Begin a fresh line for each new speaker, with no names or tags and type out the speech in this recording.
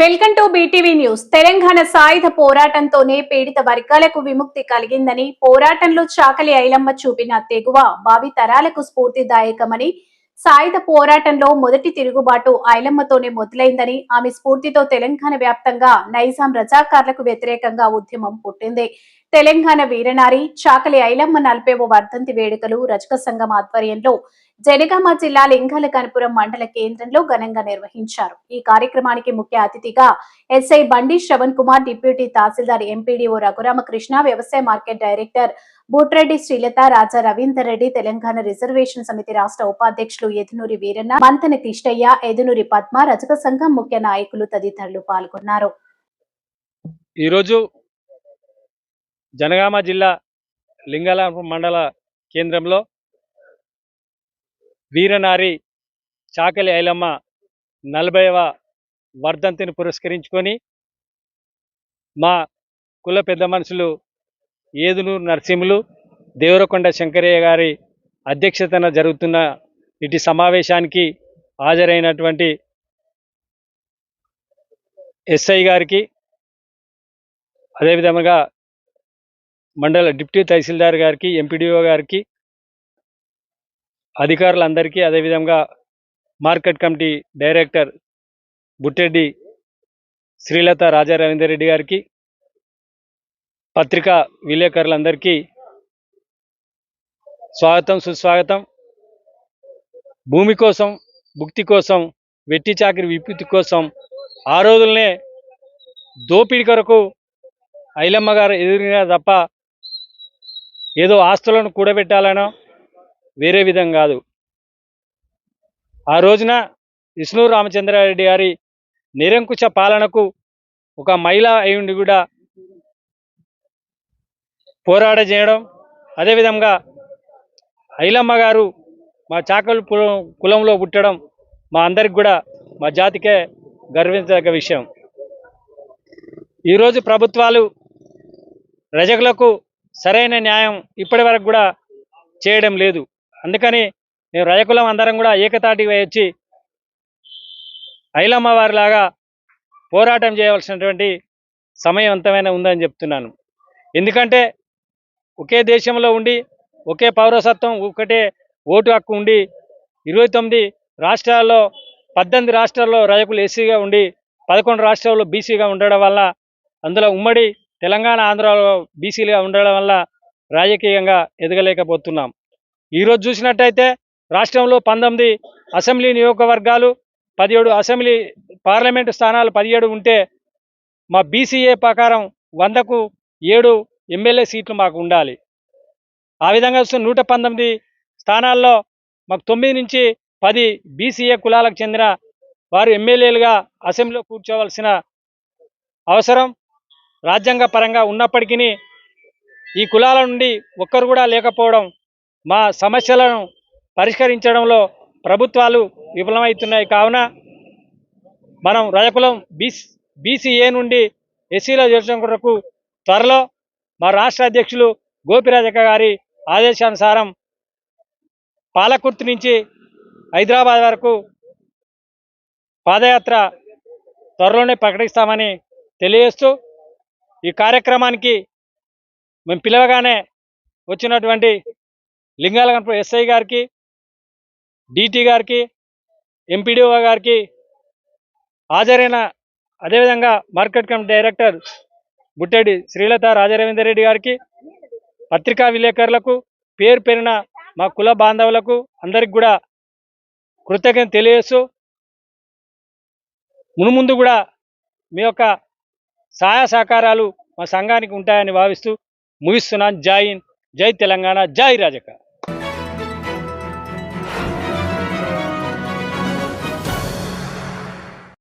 Welcome to BTV news. Telangana సాయుధ పోరాటంతోనే పీడిత వర్గాలకు విముక్తి కలిగిందని పోరాటంలో చాకలి ఐలమ్మ చూపిన తెగువ భావి తరాలకు స్ఫూర్తిదాయకమని సాయుధ పోరాటంలో మొదటి తిరుగుబాటు ఐలమ్మతోనే మొదలైందని ఆమె స్ఫూర్తితో తెలంగాణ వ్యాప్తంగా నైజాం రజాకార్లకు వ్యతిరేకంగా ఉద్యమం పుట్టింది. తెలంగాణ వీరనారి చాకలి ఐలమ్మ నలభైవ వర్ధంతి వేడుకలు రజక సంఘం ఆధ్వర్యంలో జనగామ జిల్లా లింగాలకనపురం మండల కేంద్రంలో ఘనంగా నిర్వహించారు. ఈ కార్యక్రమానికి ముఖ్య అతిథిగా SI Bandi Shravan Kumar deputy tahsildar MPDO Raghuramakrishna వ్యవసాయ market director Bootreddy Srilatha Raja Ravinder Reddy Telangana reservation సమితి రాష్ట్ర ఉపాధ్యక్షులు ఎదునూరి వీరన్న మంతన కిష్టయ్య ఎదునూరి పద్మ రజక సంఘం ముఖ్య నాయకులు తదితరులు పాల్గొన్నారు.
ఈరోజు జనగామ జిల్లా లింగాల మండల కేంద్రంలో వీరనారి చాకలి ఐలమ్మ నలభైవ వర్ధంతిని పురస్కరించుకొని మా కుల పెద్ద మనుషులు ఏదునూరు నరసింహులు దేవరకొండ శంకరయ్య గారి అధ్యక్షతన జరుగుతున్న ఇటు సమావేశానికి హాజరైనటువంటి ఎస్ఐ గారికి అదేవిధంగా మండల డిప్యూటీ తహసీల్దార్ గారికి ఎంపీడీఓ గారికి అధికారులందరికీ అదేవిధంగా market committee director Buttreddy Srilatha Raja Ravinder Reddy గారికి పత్రికా విలేకరులందరికీ స్వాగతం సుస్వాగతం. భూమి కోసం భుక్తి కోసం వెట్టి చాకిరి విపుతి కోసం ఆ రోజులనే దోపిడీ కొరకు ఐలమ్మ గారు ఎదురుగా తప్ప ఏదో ఆస్తులను కూడబెట్టాలనో వేరే విధం కాదు. ఆ రోజున విష్ణు రామచంద్రారెడ్డి గారి నిరంకుశ పాలనకు ఒక మహిళ అయి ఉండి కూడా పోరాట చేయడం అదేవిధంగా ఐలమ్మ గారు మా చాకలు కులంలో పుట్టడం మా అందరికి కూడా మా జాతికే గర్వించదగ్గ విషయం. ఈరోజు ప్రభుత్వాలు రజకులకు సరైన న్యాయం ఇప్పటి వరకు కూడా చేయడం లేదు. అందుకని మేము రజకులం అందరం కూడా ఏకతాటి వచ్చి ఐలమ్మ వారిలాగా పోరాటం చేయవలసినటువంటి సమయవంతమైన ఉందని చెప్తున్నాను. ఎందుకంటే ఒకే దేశంలో ఉండి ఒకే పౌరసత్వం ఒకటే ఓటు హక్కు ఉండి ఇరవై తొమ్మిది రాష్ట్రాల్లో పద్దెనిమిది రాష్ట్రాల్లో రజకులు ఎస్సీగా ఉండి పదకొండు రాష్ట్రాల్లో బీసీగా ఉండడం వల్ల అందులో ఉమ్మడి తెలంగాణ ఆంధ్రాలో బీసీలుగా ఉండడం వల్ల రాజకీయంగా ఎదగలేకపోతున్నాం. ఈరోజు చూసినట్టయితే రాష్ట్రంలో పంతొమ్మిది అసెంబ్లీ నియోజకవర్గాలు పదిహేడు అసెంబ్లీ పార్లమెంటు స్థానాలు పదిహేడు ఉంటే మా బీసీఏ ప్రకారం వందకు ఏడు ఎమ్మెల్యే సీట్లు మాకు ఉండాలి. ఆ విధంగా చూస్తే నూట పంతొమ్మిది స్థానాల్లో మాకు తొమ్మిది నుంచి పది బీసీఏ కులాలకు చెందిన వారు ఎమ్మెల్యేలుగా అసెంబ్లీలో కూర్చోవలసిన అవసరం రాజ్యాంగ పరంగా ఉన్నప్పటికీ ఈ కులాల నుండి ఒక్కరు కూడా లేకపోవడం మా సమస్యలను పరిష్కరించడంలో ప్రభుత్వాలు విఫలమవుతున్నాయి. కావున మనం రజకులం బీసీ బీసీఏ నుండి ఎస్సీలో చేర్చడం కొరకు త్వరలో మా రాష్ట్ర అధ్యక్షులు గోపిరాజక్క గారి ఆదేశానుసారం పాలకుర్తి నుంచి హైదరాబాద్ వరకు పాదయాత్ర త్వరలోనే ప్రకటిస్తామని తెలియజేస్తూ ఈ కార్యక్రమానికి మేము పిలవగానే వచ్చినటువంటి లింగాల గణపతి ఎస్ఐ గారికి డిటి గారికి ఎంపీడీఓ గారికి హాజరైన అదేవిధంగా market committee director Buttedi Srilatha Rajaravinder Reddy గారికి పత్రికా విలేకరులకు పేరు పెరిగిన మా కుల బాంధవులకు అందరికి కూడా కృతజ్ఞత తెలియజేస్తూ మునుముందు కూడా మీ యొక్క సహాయ సహకారాలు మా సంఘానికి ఉంటాయని భావిస్తూ ముగిస్తున్నాను. జై జై తెలంగాణ జై రాజక